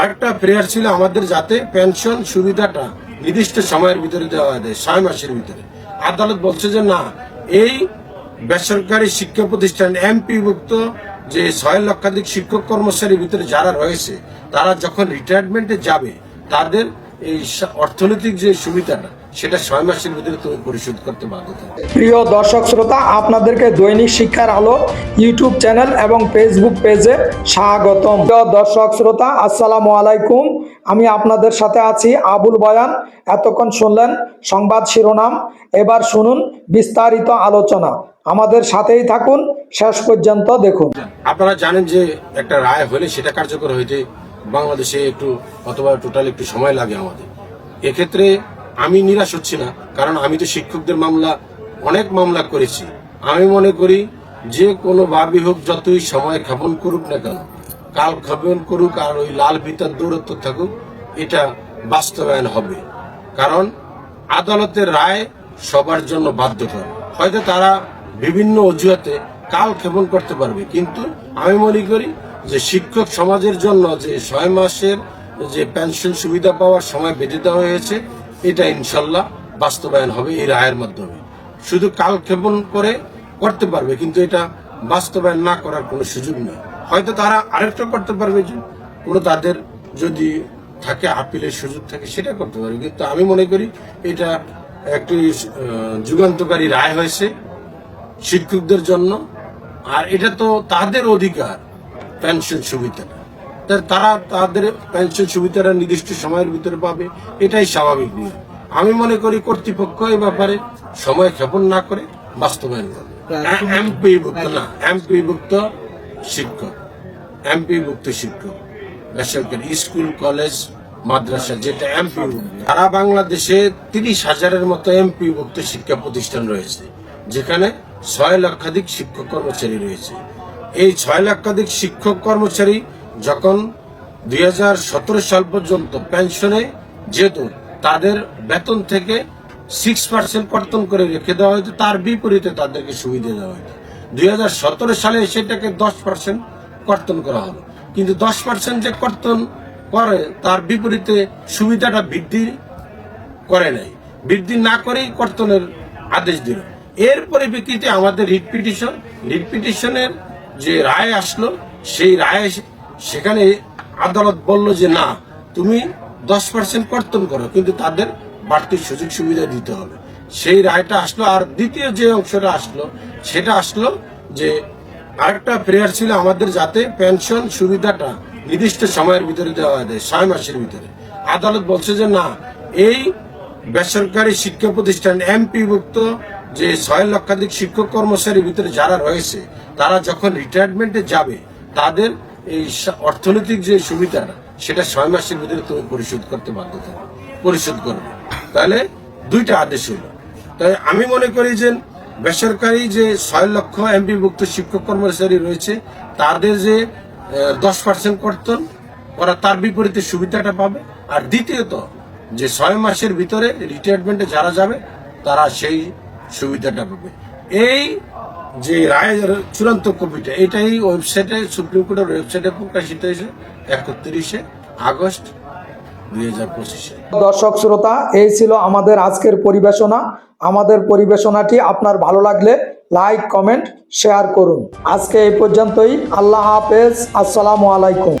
আরেকটা প্রেয়ার ছিল আমাদের যাতে পেনশন সুবিধাটা নির্দিষ্ট সময়ের ভিতরে দেওয়া যায় ছয় মাসের ভিতরে। আদালত বলছে যে না, এই বেসরকারি শিক্ষা প্রতিষ্ঠান এমপিভুক্ত যে ছয় লক্ষাধিক শিক্ষক কর্মচারীর ভিতরে যারা রয়েছে, তারা যখন রিটায়ারমেন্টে যাবে, তাদের এই অর্থনৈতিক যে সুবিধাটা সেটা ছয় মাসের ভিতরে তুমি পরিশোধ করতে বাধ্য থাকবে প্রিয় দর্শক শ্রোতা আপনাদেরকে দৈনিক শিক্ষার আলো ইউটিউব চ্যানেল এবং ফেসবুক পেজে স্বাগতম। প্রিয় দর্শক শ্রোতা আসসালামু আলাইকুম। আমি আপনাদের সাথে আছি আবুল বয়ান। এতক্ষণ শুনলেন সংবাদ শিরোনাম। এবার শুনুন বিস্তারিত আলোচনা। আমাদের সাথেই থাকুন শেষ পর্যন্ত দেখুন। আপনারা জানেন যে একটা রায় হলে সেটা কার্যকর হইতে বাংলাদেশে একটু অথবা টোটাল একটু সময় লাগে আমাদের। এক্ষেত্রে আমি নিরাশ হচ্ছি না, কারণ আমি তো শিক্ষকদের মামলা, অনেক মামলা করেছি। আমি মনে করি, যে কোনো ভাবি হোক, যতই সময় ক্ষেপণ করুক না কেন, কাল ক্ষেপণ করুক আর ওই লাল ভিতর দূরত্ব থাকুক, এটা বাস্তবায়ন হবে। কারণ আদালতের রায় সবার জন্য বাধ্যকর। হয়তো তারা বিভিন্ন অজুহাতে কাল ক্ষেপণ করতে পারবে, কিন্তু আমি মনে করি যে শিক্ষক সমাজের জন্য যে ছয় মাসের যে পেনশন সুবিধা পাওয়ার সময় বেঁধে দেওয়া হয়েছে এটা ইনশাল্লাহ বাস্তবায়ন হবে, এই রায়ের মাধ্যমে। শুধু কাল ক্ষেপণ করে করতে পারবে, কিন্তু এটা বাস্তবায়ন না করার কোনো সুযোগ নেই। হয়তো তারা আরেকটা করতে পারবে যে, কোনো তাদের যদি থাকে আপিলের সুযোগ থাকে, সেটা করতে পারবে। কিন্তু আমি মনে করি এটা একটি যুগান্তকারী রায় হয়েছে শিক্ষকদের জন্য। আর এটা তো তাদের অধিকার, পেনশন সুবিধাটা। তা- তারা তাদের পেনশন সুবিধাটা নির্দিষ্ট সময়ের ভিতরে পাবে এটাই স্বাভাবিক নিয়ম। আমি মনে করি কর্তৃপক্ষ এই ব্যাপারে সময় ক্ষেপণ না করে বাস্তবায়ন করবে। এমপি ভুক্ত না এমপি ভুক্ত শিক্ষক এমপি ভুক্ত শিক্ষক বেসরকারি স্কুল কলেজ মাদ্রাসা যেটা এমপি সারা বাংলাদেশে তিরিশ হাজারের মতো এমপি ভুক্ত শিক্ষা প্রতিষ্ঠান রয়েছে যেখানে ছয় লক্ষাধিক শিক্ষক কর্মচারী রয়েছে। এই ছয় লক্ষাধিক শিক্ষক কর্মচারী যখন দুই হাজার সতেরো সাল পর্যন্ত পেনশনে যেত তাদের বেতন থেকে সিক্স পার্সেন্ট কর্তন করে রেখে দেওয়া হয়তো তার বিপরীতে তাদেরকে সুবিধা দেওয়া হয়তো দু হাজার সতেরো সালে সেটাকে দশ পার্সেন্ট কর্তন করা হলো। কিন্তু দশ পার্সেন্ট যে কর্তন করে, তার বিপরীতে সুবিধাটা বৃদ্ধি করে নাই। বৃদ্ধি না করেই কর্তনের আদেশ দিল। এর পরিপ্রেক্ষিতে আমাদের রিট পিটিশন, রিট পিটিশনের যে রায় আসলো, সেই রায় সেখানে আদালত বলল যে, না, তুমি দশ পার্সেন্ট কর্তন করো, কিন্তু তাদের বাড়তি সুযোগ সুবিধা দিতে হবে। সেই রায়টা আসলো, আর দ্বিতীয় যে অংশটা আসলো, সেটা আসলো যে, আরেকটা প্রেয়ার ছিল আমাদের যাতে পেনশন সুবিধাটা নির্দিষ্ট সময়ের ভিতরে দেওয়া হয় ছয় মাসের ভিতরে। আদালত বলছে যে, না, এই বেসরকারি শিক্ষা প্রতিষ্ঠান এমপিভুক্ত যে ছয় লক্ষাধিক শিক্ষক কর্মচারীর ভিতরে যারা রয়েছে, তারা যখন রিটায়ারমেন্টে যাবে, তাদের এই অর্থনৈতিক যে সুবিধা, সেটা ছয় মাসের ভিতরে তুমি পরিশোধ করতে বাধ্য থাকবে। পরিশোধ করবে। তাহলে দুইটা আদেশ হলো তাই আমি মনে করি যে বেসরকারি যে ছয় লক্ষ এমপিভুক্ত শিক্ষক কর্মচারী রয়েছে, তাদের যে দশ পার্সেন্ট কর্তন, ওরা তার বিপরীতে সুবিধাটা পাবে। আর দ্বিতীয়ত, যে ছয় মাসের ভিতরে রিটায়ারমেন্টে যারা যাবে, তারা সেই সুবিধাটা পাবে। এই যে রায়ের চূড়ান্ত কপিটা, এটাই ওয়েবসাইটে, সুপ্রিম কোর্টের ওয়েবসাইটে প্রকাশিত হয়েছে একত্রিশে আগস্ট দর্শক শ্রোতা, এই ছিল আমাদের আজকের পরিবেশনা। আমাদের পরিবেশনাটি আপনার ভালো লাগলে লাইক, কমেন্ট, শেয়ার করুন। আজকে এই পর্যন্তই। আল্লাহ হাফেজ। আসসালামু আলাইকুম।